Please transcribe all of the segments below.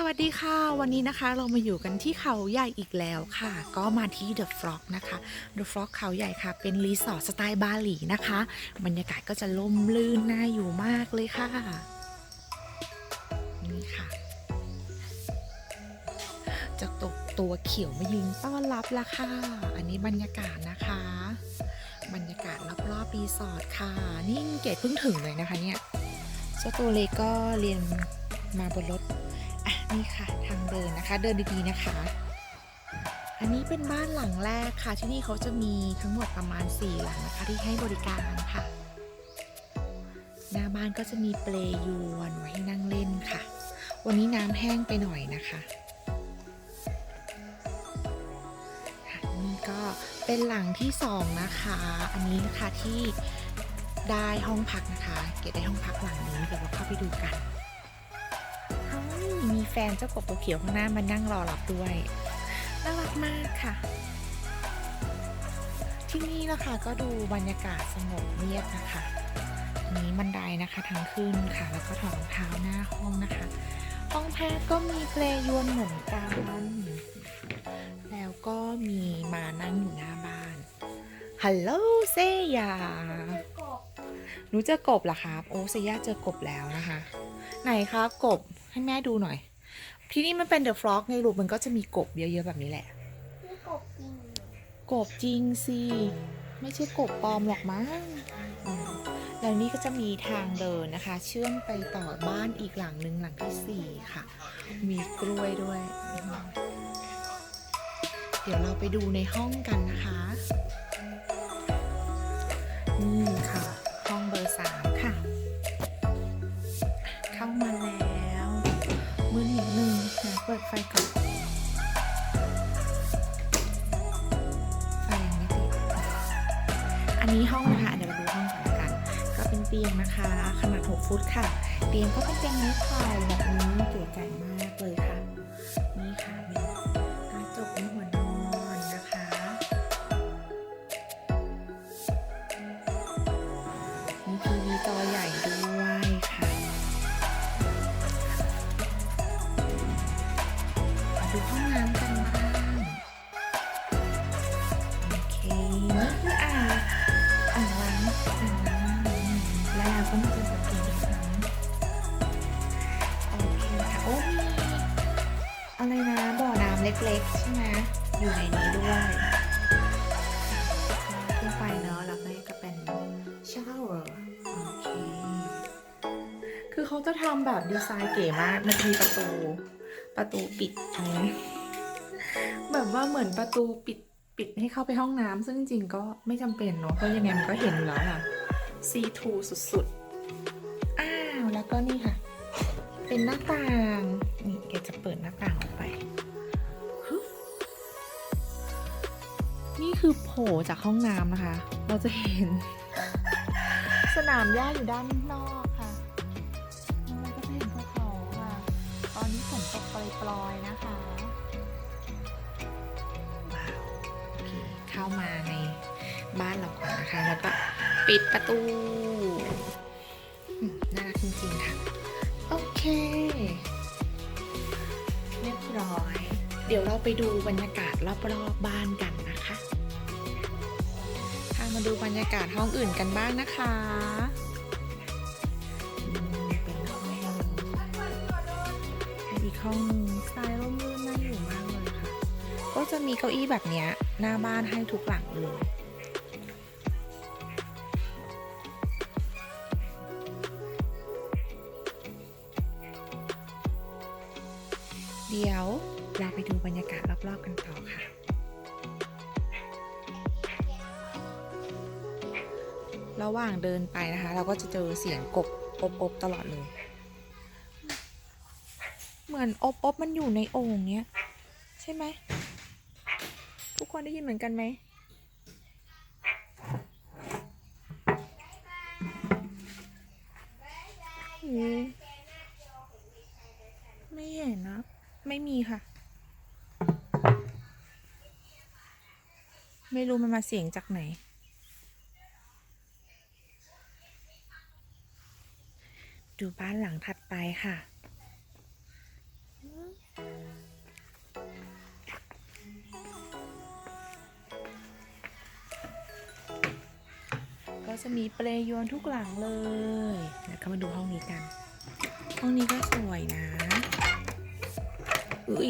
สวัสดีค่ะ วันนี้นะคะเรามาอยู่กันที่เขาใหญ่อีกแล้วค่ะ ก็มาที่ The Frog นะคะ The Frog เขาใหญ่ค่ะ เป็นรีสอร์ทสไตล์บาหลีนะคะ บรรยากาศก็จะล่มลื่นน่าอยู่มากเลยค่ะ นี่ค่ะจะตกตัวเขียวมายืนต้อนรับละค่ะ อันนี้บรรยากาศนะคะ บรรยากาศรอบๆรีสอร์ทค่ะ นี่เกดเพิ่งถึงเลยนะคะเนี่ยเจ้าตัวเล็กก็เรียนมาบนรถ นี่ค่ะทางเดินนะคะ เดินดีๆนะคะ อันนี้เป็นบ้านหลังแรกค่ะที่นี่เขาจะมีทั้งหมดประมาณ 4 หลังนะคะที่ให้บริการค่ะ หน้าบ้านก็จะมีเปลยวนไว้ให้นั่งเล่นค่ะ วันนี้น้ำแห้งไปหน่อยนะคะนี่ก็เป็นหลังที่สองนะคะ อันนี้นะคะที่ได้ห้องพักนะคะ เกดได้ห้องพักหลังนี้เดี๋ยวเราเข้าไปดูกัน แฟนเจ้ากบตัวเขียวข้างหน้ามานั่งรอรับด้วยน่ารักมากค่ะ ที่นี่นะคะก็ดูบรรยากาศสงบเงียบนะคะนี้บันไดนะคะทางขึ้นค่ะ แล้วก็ถอดรองเท้าหน้าห้องนะคะ ห้องพักก็มีเพลงยวนเหมือนกันแล้วก็มีมานั่งอยู่หน้าบ้านฮัลโหลเซยาหนูเจอกบเหรอครับ โอ้เซย่าเจอกบแล้วนะคะ ไหนครับกบให้แม่ดูหน่อย ที่นี่มันเป็นเดอะฟลอกในรูปมันก็จะมีกบเยอะๆแบบนี้แหละ นี่กบจริงกบจริงสิ ไม่ใช่กบปลอมหรอกมั้งอืมแล้วนี่ก็จะมีทางเดินนะคะ เชื่อมไปต่อบ้านอีกหลังหนึ่งหลังที่สี่ค่ะ มีกล้วยด้วยอืมเดี๋ยวเราไปดูในห้องกันนะคะ นี่ค่ะ ห้องเบอร์สาม นะคะ ขนาด 6 ฟุตค่ะ เตียงก็เป็นเตียงไม้ไผ่แบบนี้เก๋ไก่มากเลยค่ะ นี่ค่ะ อะไรนะ บ่อน้ำเล็กๆ ใช่ไหมอยู่ในนี้ด้วยขึ้นไปเนาะแล้วก็เป็นชาวเวอร์โอเค คือเขาจะทำแบบดีไซน์เก๋มาก มันมีประตู ประตูปิดตรงนี้แบบว่าเหมือนประตูปิดปิดให้เข้าไปห้องน้ำซึ่งจริงๆก็ไม่จำเป็นเนาะเพราะยังไงมันก็เห็นอยู่แล้วค่ะ C2 สุดๆ อ้าว แล้วก็นี่ค่ะ เป็นหน้าต่าง นี่เกจะเปิดหน้าต่าง คือโผล่จากห้องน้ำนะคะ เราจะเห็น สนามหญ้าอยู่ด้านนอกค่ะแล้วก็จะเห็นภูเขาค่ะ ตอนนี้ฝนตกปล่อยๆนะคะว้าวโอเคเข้ามาในบ้านเราก่อนนะคะ แล้วก็ปิดประตูอืมน่ารักจริงๆค่ะ โอเค เรียบร้อย เดี๋ยวเราไปดูบรรยากาศรอบๆบบ้านกันนะคะพา มาดูบรรยากาศห้องอื่นกันบ้างนะคะอืมเป็นห้องให้อีกห้องนึงสไตล์ร่มรื่นน่าอยู่มากเลยค่ะ ก็จะมีเก้าอี้แบบเนี้ยหน้าบ้านให้ทุกหลังเลยเดี๋ยวเราไปดูบรรยากาศรอบๆกันต่อค่ะ ระหว่างเดินไปนะคะ เราก็จะเจอเสียงกบอบๆตลอดเลย เหมือนอบๆมันอยู่ในโอ่งเนี้ย ใช่ไหม ทุกคนได้ยินเหมือนกันไหมไม่เห็นนะ ไม่มีค่ะ ไม่รู้มันมาเสียงจากไหน ดูบ้านหลังถัดไปค่ะ ก็จะมีเปลยวนทุกหลังเลยแล้วก็มาดูห้องนี้กัน ห้องนี้ก็สวยนะ อุ้ย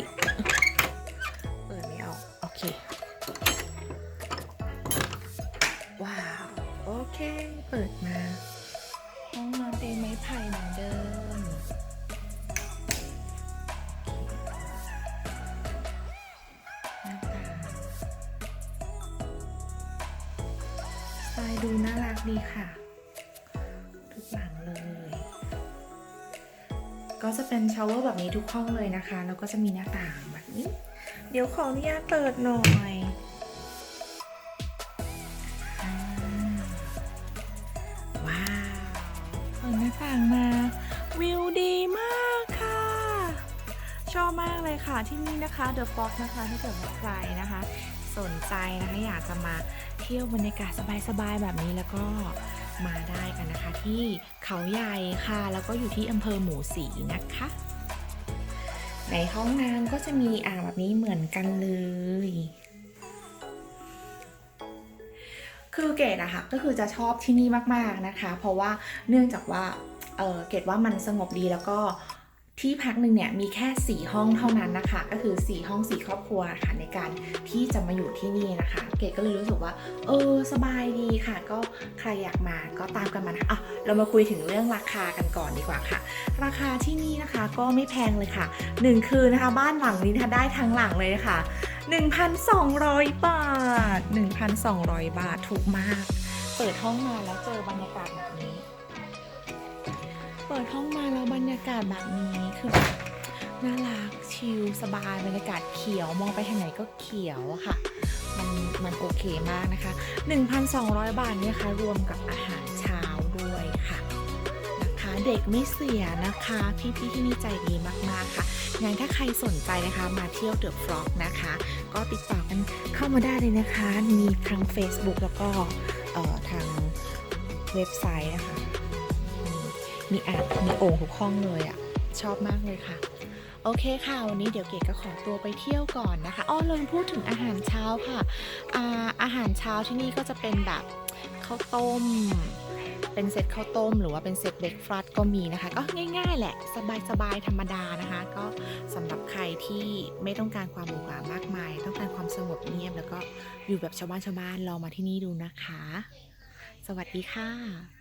น่ค่ะ ทุกหลังเลย ก็จะเป็นชาวเวอร์แบบนี้ทุกห้องเลยนะคะ แล้วก็จะมีหน้าต่างแบบนี้ เดี๋ยวขออนุญาตเปิดหน่อยอว้าวเปิดหน้าต่างมา วิวดีมากค่ะ ชอบมากเลยค่ะที่นี่นะคะ The Fox นะคะถ้าเกิดว่าใครนะคะ สนใจนะคะอยากจะมาเที่ยวบรรยากาศสบายๆแบบนี้แล้วก็มาได้กันนะคะ ที่เขาใหญ่ค่ะ แล้วก็อยู่ที่อำเภอหมูสีนะคะ ในห้องน้ำก็จะมีอ่างแบบนี้เหมือนกันเลย คือเกดอะค่ะก็คือจะชอบที่นี่มากๆนะคะ เพราะว่าเนื่องจากว่าเเกดว่ามันสงบดีแล้วก็ ที่พักหนึ่งเนี่ยมีแค่ 4 ห้องเท่านั้นนะคะ ก็คือ 4 ห้อง 4 ครอบครัวค่ะในการที่จะมาอยู่ที่นี่นะคะ เกดก็เลยรู้สึกว่า เออ สบายดีค่ะ ก็ใครอยากมาก็ตามกันมานะอะเรามาคุยถึงเรื่องราคากันก่อนดีกว่าค่ะ ราคาที่นี่นะคะก็ไม่แพงเลยค่ะ 1 คืนนะคะ บ้านหลังนี้นะคะได้ทั้งหลังเลยค่ะ1,200 บาท 1,200 บาทถูกมาก เปิดห้องมาแล้วเจอบรรยากาศแบบนี้ เปิดห้องมาแล้วบรรยากาศแบบนี้คือแบบน่ารักชิลสบายบรรยากาศเขียวมองไปทางไหนก็เขียวค่ะ มันมันโอเคมากนะคะ 1,200 บาทเนี่ยค่ะรวมกับอาหารเช้าด้วยค่ะนะคะ เด็กไม่เสียนะคะพี่ๆที่นี่ใจดีมากๆค่ะงั้นถ้าใครสนใจนะคะมาเที่ยวเดอะฟล็อกนะคะ ก็ติดต่อกันเข้ามาได้เลยนะคะ มีทาง Facebook แล้วก็ออทางเว็บไซต์นะคะ มีอ่างมีโอ่งทุกห้องเลยอะ่ะ ชอบมากเลยค่ะ โอเคค่ะ วันนี้เดี๋ยวเก๋ก็ขอตัวไปเที่ยวก่อนนะคะอ้อลืมพูดถึงอาหารเช้าค่ะอาอาหารเช้าที่นี่ก็จะเป็นแบบข้าวต้ม เป็นเซตข้าวต้ม หรือว่าเป็นเซตเบรกฟาสต์ก็มีนะคะ ก็ง่าย ๆ แหละ สบายๆธรรมดานะคะ ก็สำหรับใครที่ไม่ต้องการความหรูหรามากมาย ต้องการความสงบเงียบแล้วก็อยู่แบบชาวบ้านชาวบ้านลองมาที่นี่ดูนะคะ สวัสดีค่ะ